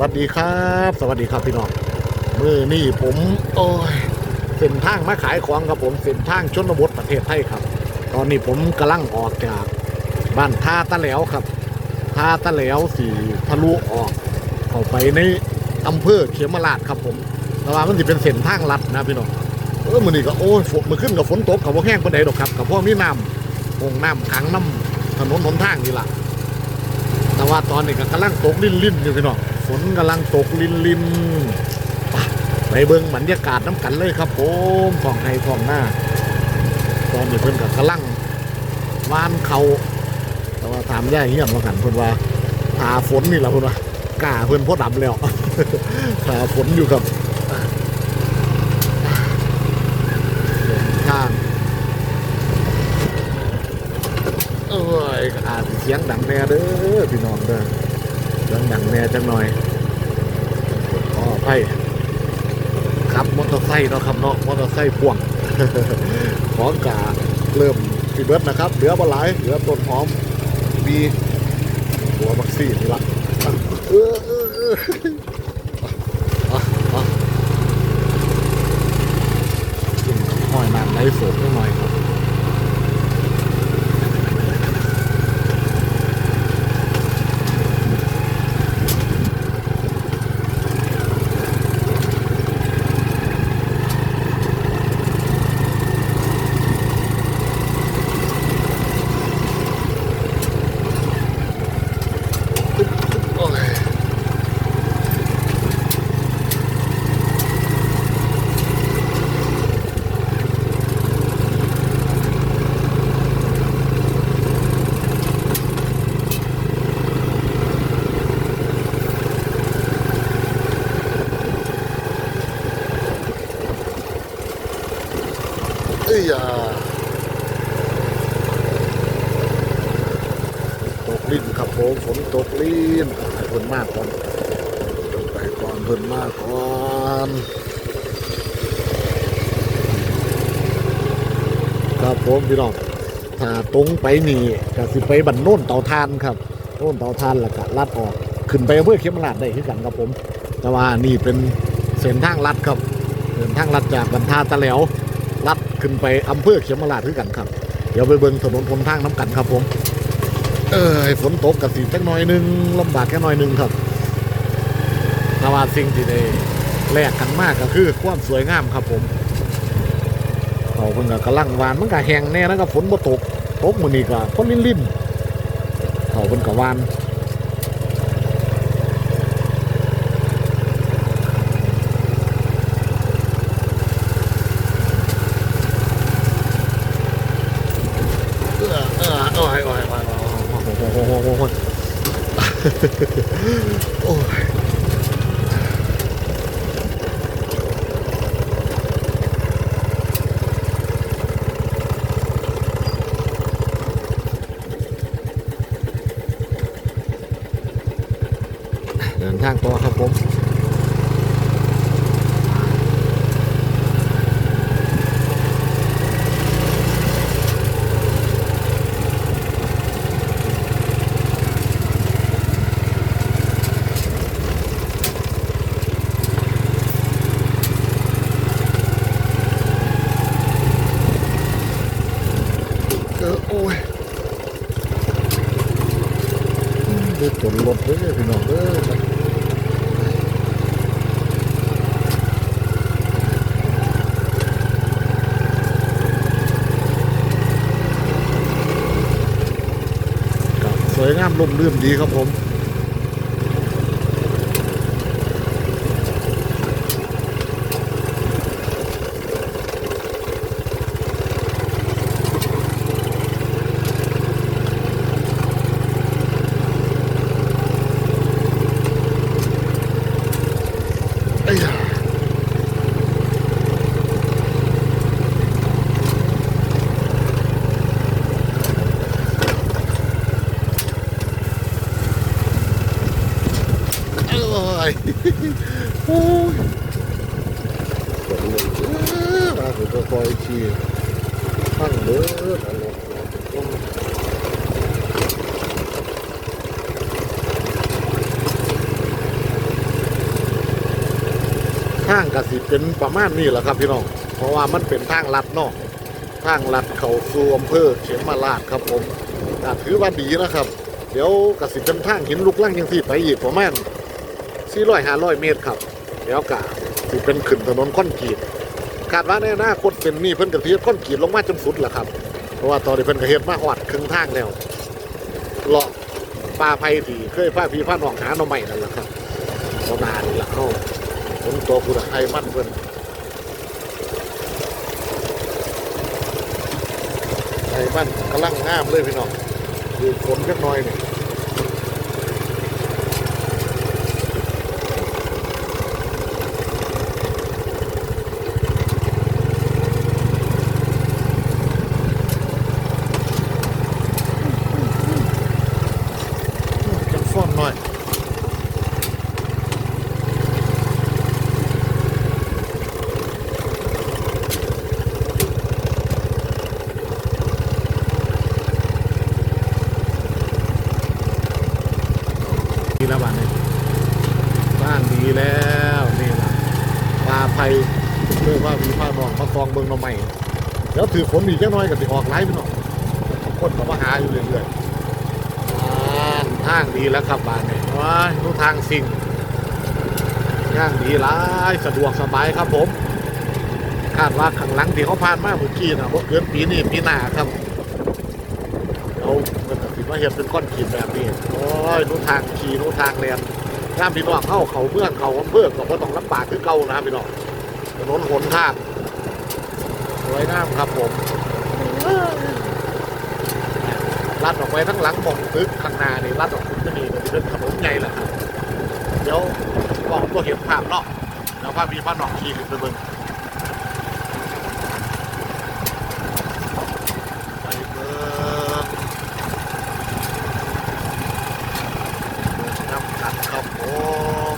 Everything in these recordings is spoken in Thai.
วัสดีครับ สวัสดีครับพี่น้องมือนี่ผมโอ้ยเส้นทางมาขายของครับผมเส้นทางชนบทประเทศไทยครับ ตอนนี้ผมกำลังออกจากบ้านท่าตะแหลวครับท่าตะแหลวสีทะลุออกเข้าไปในอำเภอเขมราชครับผมแต่ว่ามันจะเป็นเส้นทางลัดนะพี่น้องเออมือนี่ก็โอ้ยฝนมือขึ้นกับฝนตกกับพว่าแห้งปานใดดอกครับกับพ่อมีน้ำองน้ำขังน้ำถนนหนทางนี่ล่ะแต่ว่าตอนนี้ก็กำลังตกลิ่นลิ่นๆอยู่พี่น้อง ฝนกำลังตกลินลินไปเบิ่งบรรยากาศน้ำกันเลยครับผมท้องไห้ท้องหน้าตอนนี้เพิ่นก็กำลังวานเขาแต่ว่าถามย่าเฮี้ยนว่าหันเพิ่นว่าหาฝนนี่แหละเพิ่นว่ากาเพิ่นพอดำแล้วหาฝนอยู่กับทางเอ้ยอาจเสียงดังแน่เด้อพี่น้องเด้อ เสียงดังแน่จังหน่อยขออภัยครับมอเตอร์ไซค์เนาะครับเนาะมอเตอร์ไซค์พ่วงของกาเริ่มสีเบิร์ดนะครับเหลือปลาไหลเหลือต้นหอมมีหัวบักซี่นี่ละเออเออเอออะอะกินห้อยน้ำไหลโสดนิดหน่อยครับ อ้ยอะตกลิ้นครับผมฝนตกลิ้นให้เพิ่นมากก่อนไปก่อนเพิ่นมากก่อนครับผมพี่น้องถ้าตรงไปนี่ก็สิไปบันโน่นเตาทานครับโน่นเตาทานแล้วก็ลัดออก ขึ้นไปเพื่อเข้มราดได้คือกันครับผม แต่ว่านี่เป็นเส้นทางลัดครับเส้นทางลัดจากบรรทาตะแหลว ขึ้นไปอำเภอเขียมราชคือกันครับ เดี๋ยวไปเบิ่งถนนหนทางน้ำกันครับผม เออฝนตกกับสีจักหน่อยหนึงลำบากแค่หน่อยหนึงครับแต่ว่าสิ่งที่ได้แลกกันมากก็คือความสวยงามครับผมเขาเพิ่นก็กำลังวานมันก็แห้งแน่นะครับฝนบ่ตกตกมื้อนี้ก็ฝนลิ่นๆเขาเพิ่นก็วาน Ôi. thang qua không cũng ดือพี่น้องเด้อสวยงามลมลื่นดีครับผม อ้ยโอ้ยกดเลยมางก็คอยชี้ตั้งเด้อตลอดตลอดางกสิเป็นประมาณนี้แหละครับพี่น้อง เพราะว่ามันเป็นทางลัดเนาะทางลัดเขาสู่อำเภอเขียนมาลาดครับผมถือว่าดีนะครับ เดี๋ยวกสิเป็นทางหินลุกล่างยังสี่ไปอีกประมาณ 400 500เมตรครับเดี๋ยวกะสิเป็นขึ้นถนนคอนกรีตคาดว่าในอนาคตเป็นนี่เพิ่นกระเทียคอนกรีตลงมาจนสุดแหละครับ เพราะว่าตอนนี้เพิ่นกระเฮ็ดมาหอดครึ่งทางแล้วเลาะป่าไผ่ที่เคยพาพี่พาน้องหาหน่อไม้นั่นแหละครับตอนนานี่ละเฮาฝนตกคุณไทยมันเพิ่นไทยมันกำลังงามเลยพี่น้องดูฝนจักน่อยเนี่จังฟ้อนหน่อย ดีแล้วบ้านนี้บ้านดีแล้วนี่ล่ะปลาไผ่เรื่องว่ามีผ้านองมาตองเบิ่งหน่อใหม่แล้ว ถือฝนอีกจังน้อยก็สิออกไล่พี่น้องคนก็มาหาอยู่เรื่อยๆบ้าทางดีแล้วครับบ้านนี้ว้ายดูทางสิ่งทางดีหลายสะดวกสบายครับผมคาดว่าข้างหลังที่เขาผ่านมาเมื่อกี้นะบ่เกินปีนี้ปีหน้าครับเอาเงินสิมาเห็นเป็นก้อนขีดแบบนี้โอ้ยนู้ทางขี่นู้ทางเรียนน้ำพี่น้องเข้าเขาเมืองเขาอำเภอก็บ่ต้องลำบากคือเก่านะพี่น้องถนนหนทาง วยงามครับผมลัดออกไปทั้งหลังหมองตึกข้างหน้านี่ลัดออกขึ้นมานี่ก็จะเป็นถนนใหญ่แหละครับเดี๋ยวบอกตัวเห็นภาพเนาะแล้วภาพี่พาน้องขี่ขึ้นไปเบิ่งไปเบิ่ง น้ำกัดครับผม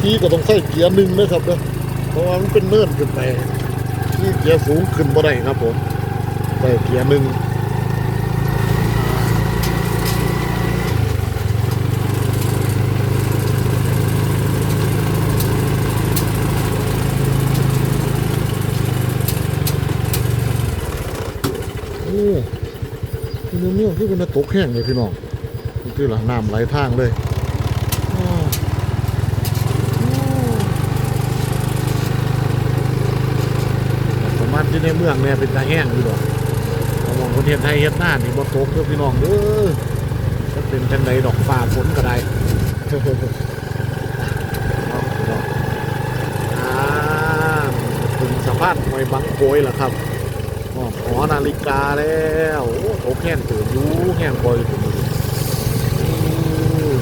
ขี่ ก็ต้องใส่เกียร์หนึ่งนะครับเนะเพราะว่ามันเป็นเนินขึ้นไปขี่เกียร์สูงขึ้นบ่ได้ครับผมใส่เกียร์หนึ่งโอ้พี่เนี่ยคือเป็นตกแห้งเลยพี่น้องนี่คือหลังน้ำไหลทางเลยอ้อ ประมาณที่ในเมืองเนี่ยเป็นตาแห้งอยู่ดอกเอามองประเทศไทยเฮ็ดหน้านี่บ่ตกเด้อพี่น้องเด้อจะเป็นจังไดดอกฟ้าฝนก็ได้เอาพี่น้องอ่าถึงสะพานห้วยบังโกยแล้วครับอ๋อหอนาฬิกาแล้วโอ้โหแห้งตื่นอยู่แห้งบ่อยถึงอืม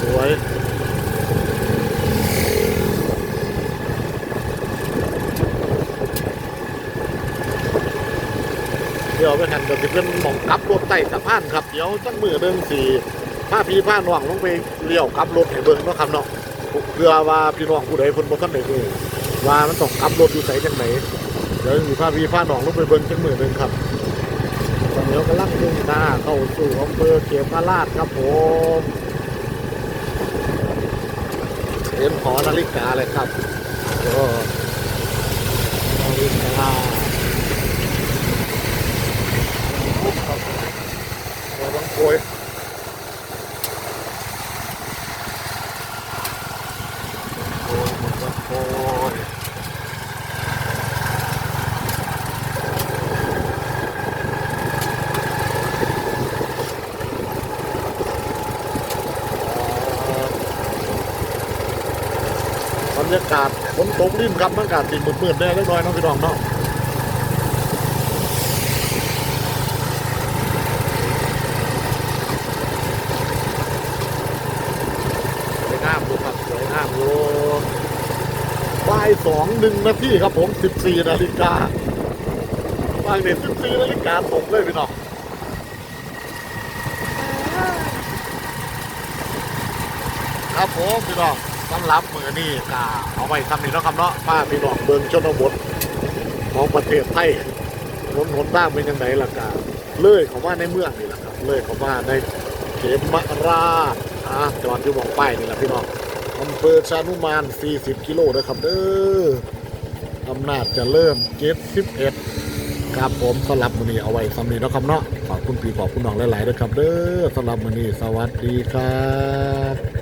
สวย เดี๋ยวไปหันก็จะเป็นหม่องกลับรถใต้สะพานครับเดี๋ยวจังมือเดิงสี่ผ้าพี่ผ้าน้องลงไปเลี้ยวกับรถให้เบิ่งเนาะครับเนาะเพื่อว่าพี่น้องผู้ใดเพิ่นบ่ทันได้รู้ว่ามันต้องกลับรถอยู่ไสจังไหนเดี๋ยวสิพาพี่ผ้าน้องลงไปเบิ่งจังมือหนึงครับตอนนี้กำลังมุ่งหน้าเข้าสู่อำเภอเขมราชครับผมเห็นหอนาฬิกาเลยครับก็นาฬิกา ครับ เราต้ยโอ้ยบรรยากาศฝนตกริมครับบรรยากาศสีมืดๆแน่เล็กน้อยน้องพี่น้องเนาะายสองหนึ่งนาทีครับผมสิบสี่นาฬิกาบางเนี่ยสิบสี่นาฬิกาตกเลยพี่น้องครับผมพี่น้องสำหรับมือนี่กาเอาไว้ทำนี่นาะครับเนาะป้าพี่น้องเบิงชนบทของประเทศไทยถนนหนทางเป็นยังไงล่ะกาเลื่อยเขาว่าในเมืองนี่แหละครับเลื่อยเขาว่าในเขมราอะจอดอยู่มองป้ายนี่แหละพี่น้อง อำเภอชานุมาน 40 กิโลนะครับเด้ออำนาจจะเริ่ม71ครับผมสำหรับมือนี้เอาไว้สำนีนะครับเนาะขอบคุณพี่ขอบคุณน้องหลายๆนะครับเด้อสำหรับมือนี้สวัสดีครับ